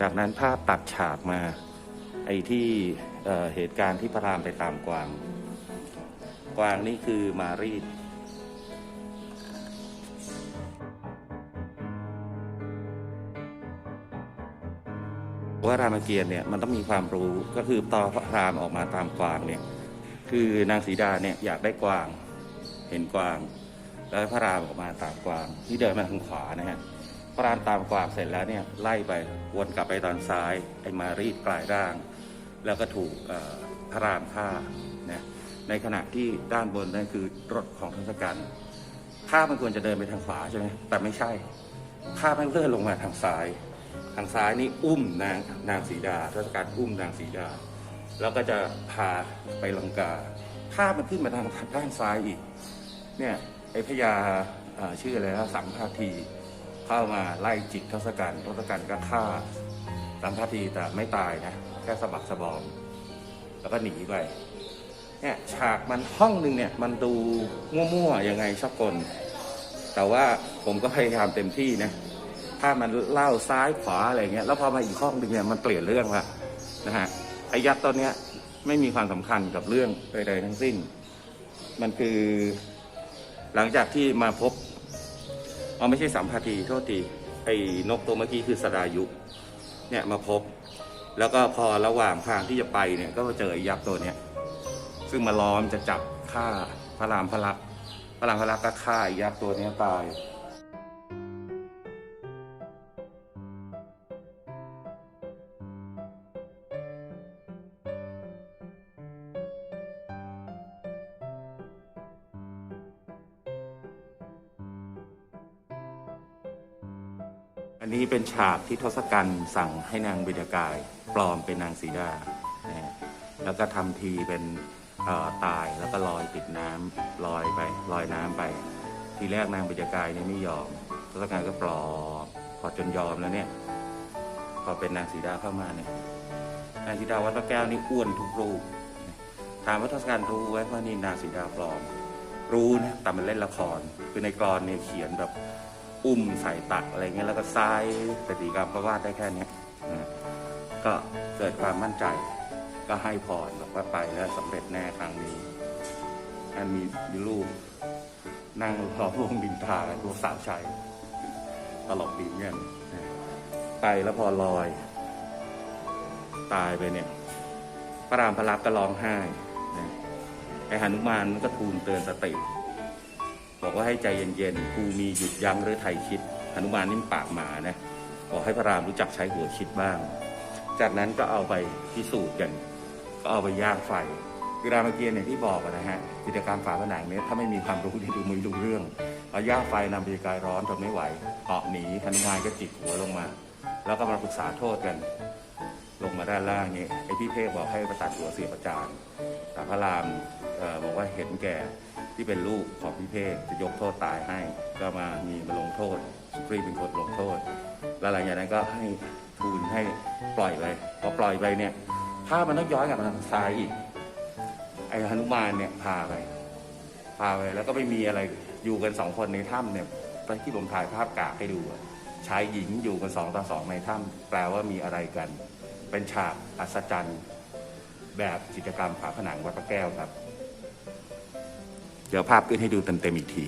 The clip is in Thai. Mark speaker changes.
Speaker 1: จากนั้นภาพตัดฉากมา ไอ้ที่เเหตุการณ์ที่พระรามไปตามกวาง กวางนี่คือมารีดว่ารามเกียรติเนี่ยมันต้องมีความรู้ก็คือตอนพระรามออกมาตามกวางเนี่ยคือนางสีดาเนี่ยอยากได้กวาง เห็นกวาง แล้วพระรามออกมาตามกวางที่เดินมาทางขวานะฮะ พระรามตามกวางเสร็จแล้วเนี่ยไล่ไปวนกลับไปตอนซ้ายไอ้มารีดกลายร่าง แล้วก็ถูกพระรามฆ่านะในขณะที่ด้านบนนั่นคือรถของทศกัณฐ์ภามันควรจะเดินไปทางขวาใช่ไหมแต่ไม่ใช่ภามันเลื่อนลงมาทางซ้าย ทางซ้ายนี่อุ้มนางนางสีดาทศกัณฐ์อุ้มนางสีดา แล้วก็จะพาไปลังกาภามันขึ้นมาทางด้านซ้ายอีกเนี่ยไอ้พญาชื่ออะไรนะสัมภาที เข้ามาไล่จิกทศกัณฐ์ทศกัณฐ์ก็ฆ่าสัมภาทีแต่ไม่ตายนะแค่สะบักสะบอม แล้วก็หนีไปเนี่ยฉากมันห้องหนึ่งเนี่ย มันดูมั่วๆยังไงชักกล แต่ว่าผมก็พยายามเต็มที่นะถ้ามันเล่าซ้ายขวาอะไรเงี้ยแล้วพอมาอีกห้องหนึ่งเนี่ยมันเปลี่ยนเรื่องละนะฮะไอ้ยักษ์ตอนเนี้ยไม่มีความสำคัญกับเรื่องใดๆทั้งสิ้น มันคือหลังจากที่มาพบ เอาไม่ใช่สัมภาทีโทษทีไอ้นกตัวเมื่อกี้คือสดายุเนี่ยมาพบ แล้วก็พอระหว่างทางที่จะไปเนี่ยก็เจอไอ้ยักษ์ตัวเนี้ยซึ่งมาล้อมจะจับฆ่าพระรามพระลักษมณ์พระรามพระลักษมณ์ก็ฆ่าไอ้ยักษ์ตัวเนี้ยตาย อันนี้เป็นฉากที่ทศกัณฐ์สั่งให้นางบิดากายปลอมเป็นนางสีดา แล้วก็ทำทีเป็นตายแล้วก็ลอยติดน้ำลอยไปลอยน้ำไป ทีแรกนางบิดากายเนี่ยไม่ยอมทศกัณฐ์ก็ปลอมพอจนยอมแล้วเนี่ยพอเป็นนางสีดาเข้ามาเนี่ยนางสีดาวัดพระแก้วนี่อ้วนทุกรูปถามว่าทศกัณฐ์รู้ไหมว่านี่นางสีดาปลอม รู้นะแต่มันเล่นละครคือในกรอนเนี่ยเขียนแบบ อุ้มใส่ตักอะไรเงี้ยแล้วก็ซ้ายสติกรรมก็วาดได้แค่นี้นะก็เกิดความมั่นใจ ก็ให้พรบอกว่าไปแล้วสำเร็จแน่ครั้งนี้อันมีมีลูกนั่งรอวงบินทาพวกสาวใช้ตลกดีเหมือนกันนะไปแล้วพอลอย ตายไปเนี่ย พระรามพระลักษมณ์ก็ร้องไห้ไอ้หนุมานมันก็ทูลเตือนสติ บอกว่าให้ใจเย็นๆกูมีหยุดยั้งหรือไทยคิดหนุมานนี่มปากหมานะบอกให้พระรามรู้จักใช้หัวคิดบ้าง จากนั้นก็เอาไปพิสูจน์กันก็เอาไปย่างไฟคือรามเกียรติ์เนี่ยที่บอกนะฮะกิจกรรมฝาผนังเนี่ยถ้าไม่มีความรู้ที่ดูไม่รู้เรื่องเอาย่างไฟนำไปกายร้อนทนไม่ไหวเหาะหนีหนุมานก็จิกหัวลงมา แล้วก็มาปรึกษาโทษกัน ด้านล่างนี่ไอ้พี่เทพบอกให้ประตัดหัวเสียประจานแต่พระรามเอ่อบอกว่าเห็นแก่ที่เป็นลูกของพี่เทพจะยกโทษตายให้ ก็มามีมาลงโทษสุกรีเป็นคนลงโทษ แล้วหลังจากนั้นก็ให้ทูลให้ปล่อยไปพอปล่อยไปเนี่ยภาพมันต้องย้อนกลับมาทางซ้ายอีกไอ้หนุมานเนี่ยพาไปพาไปแล้วก็ไม่มีอะไรอยู่กันสองคนในถ้ำเนี่ยตอนที่ผมถ่ายภาพกากให้ดูชายหญิงอยู่กันสองต่อสองในถ้ำแปลว่ามีอะไรกัน เป็นฉากอัศจรรย์ แบบจิตรกรรมฝาผนังวัดพระแก้วครับ เดี๋ยวภาพขึ้นให้ดูเต็มๆอีกที